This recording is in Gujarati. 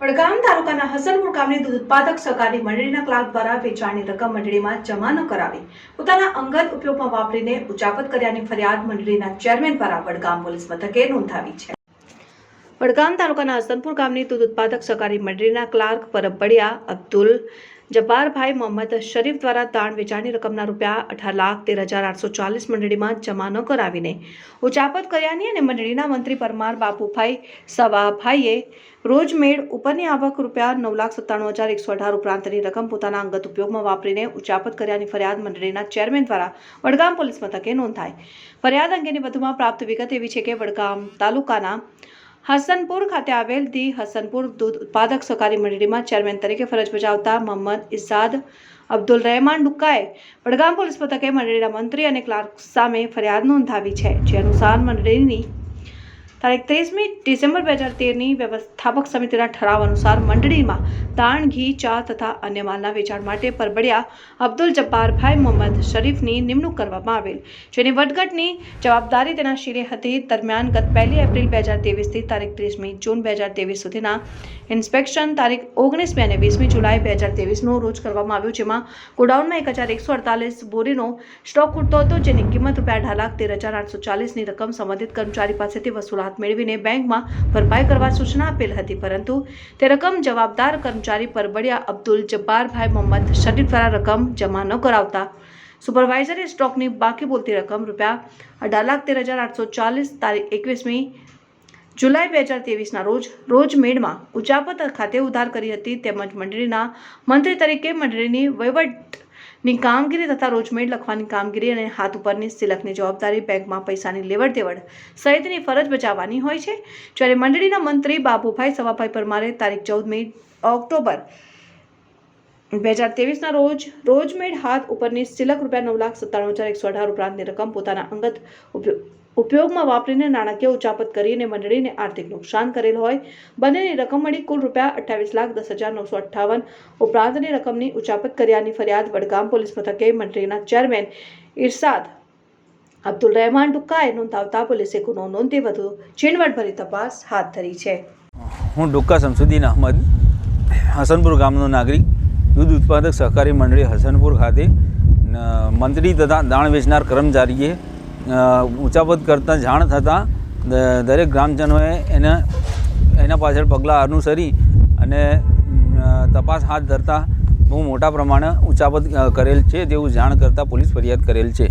વડગામ તાલુકાના હસનપુર ગામની દૂધ ઉત્પાદક સહકારી મંડળીના ક્લાર્ક દ્વારા વેચાણની રકમ મંડળીમાં જમા ન કરાવી પોતાના અંગત ઉપયોગમાં વાપરીને ઉચાપત કર્યાની ફરિયાદ મંડળીના ચેરમેન દ્વારા વડગામ પોલીસ મથકે નોંધાવી છે. વડગામ તાલુકાના હસનપુર ગામની દૂધ ઉત્પાદક સહકારી મંડળીના ક્લાર્ક પરબડિયા અબ્દુલ જબ્બારભાઈ મોહમ્મદ શરીફ દ્વારા દાણ વેચાણની રકમના રૂપિયા અઢાર લાખ તેર હજાર આઠસો ચાલીસ મંડળીમાં જમા ન કરાવીને ઉચાપત કર્યાની અને મંડળીના મંત્રી પરમાર બાપુભાઈ સવાભાઈએ રોજમેળ ઉપરની આવક રૂપિયા નવ લાખ સત્તાણું હજાર એકસો અઢાર ઉપરાંતની રકમ પોતાના અંગત ઉપયોગમાં વાપરીને ઉચાપત કર્યાની ફરિયાદ મંડળીના ચેરમેન દ્વારા વડગામ પોલીસ મથકે નોંધાઈ. ફરિયાદ અંગેની વધુમાં પ્રાપ્ત વિગત એવી છે કે વડગામ તાલુકાના હસનપુર ખાતે આવેલ ધી હસનપુર દૂધ ઉત્પાદક સહકારી મંડળીમાં ચેરમેન તરીકે ફરજ બજાવતા મોહમ્મદ ઇસાદ અબ્દુલ રહેમાન ડુક્કાએ વડગામ પોલીસ મથકે મંડળીના મંત્રી અને ક્લાર્ક સામે ફરિયાદ નોંધાવી છે, જે અનુસાર મંડળીની તારીખ ત્રીસમી ડિસેમ્બર બે હજાર તેરની વ્યવસ્થાપક સમિતિના ઠરાવ અનુસાર મંડળીમાં દાણ, ઘી, ચા તથા અન્ય માલના વેચાણ માટે પરબડિયા અબ્દુલ જબ્બારભાઈ મોહમ્મદ શરીફની નિમણૂક કરવામાં આવેલ. જેની વટગટની જવાબદારી તેના શિરે હતી. દરમિયાન ગત પહેલી એપ્રિલ બે હજાર તેવીસથી તારીખ ત્રીસમી જૂન બે હજાર તેવીસ સુધીના ઇન્સ્પેક્શન તારીખ ઓગણીસમી અને વીસમી જુલાઈ બે હજાર તેવીસનું રોજ કરવામાં આવ્યું, જેમાં ગોડાઉનમાં એક હજાર એકસો અડતાલીસ બોરીનો સ્ટોક ખૂટતો હતો, જેની કિંમત રૂપિયા અઢાર લાખ તેર હજાર આઠસો ચાલીસની રકમ સંબંધિત કર્મચારી પાસેથી વસૂલાત મેળવીને બેંકમાં ભરપાઈ કરવા સૂચના આપેલ હતી, પરંતુ તે રકમ જવાબદાર કર્મચારી પરબડિયા અબ્દુલ જબ્બારભાઈ મોહમ્મદ શરીફ દ્વારા રકમ જમા ન કરાવતા સુપરવાઇઝરે સ્ટોકની બાકી બોલતી રકમ રૂપિયા અઢાર લાખ તેર હજાર આઠસો ચાલીસ તારીખ એકવીસમી જુલાઈ બે હજાર તેવીસના રોજ રોજમેડમાં ઉચાપત ખાતે ઉધાર કરી હતી તેમજ મંડળીના મંત્રી તરીકે મંડળીની વહીવટની કામગીરી તથા રોજમેડ લખવાની કામગીરી અને હાથ ઉપરની સિલકની જવાબદારી બેંકમાં પૈસાની લેવડ દેવડ સહિતની ફરજ બજાવવાની હોય છે. જ્યારે મંડળીના મંત્રી બાબુભાઈ સવાભાઈ પરમારે તારીખ ચૌદમી ઓક્ટોબર બે હજાર તેવીસના રોજ રોજમેડ હાથ ઉપરની સિલક રૂપિયા નવ લાખ સત્તાણું હજાર એકસો અઢાર ઉપરાંતની રકમ પોતાના અંગત ઉપયોગ ઉપયોગમાં વાપરીને નાણાકીય ઉચાપત કરીને મંડળીને આર્થિક નુકસાન કરેલ હોય. બંનેની રકમ મળી કુલ રૂપિયા અઠ્ઠાવીસ લાખ દસ હજાર નવસો અઠ્ઠાવન ઉપરાંતની રકમની ઉચાપત કર્યાની ફરિયાદ વડગામ પોલીસ મથકે મંડળીના ચેરમેન ઇરશાદ અબ્દુલ રહેમાન ડુક્કાએ નોંધાવતા પોલીસે ગુનો નોંધી વધુ ચીનવટભરી તપાસ હાથ ધરી છે. હું ડુક્કા શમસુદ્દીન અહમદ, હસનપુર ગામનો નાગરિક, દૂધ ઉત્પાદક સહકારી મંડળી હસનપુર ખાતે મંત્રી તથા દાણ વેચનાર કર્મચારીએ અ, ઊંચાપત કરતાં જાણ થતાં દરેક ગ્રામજનોએ એને એના પાછળ પગલાં અનુસરી અને તપાસ હાથ ધરતા બહુ મોટા પ્રમાણે ઊંચાપદ કરેલ છે તેવું જાણ કરતાં પોલીસ ફરિયાદ કરેલ છે.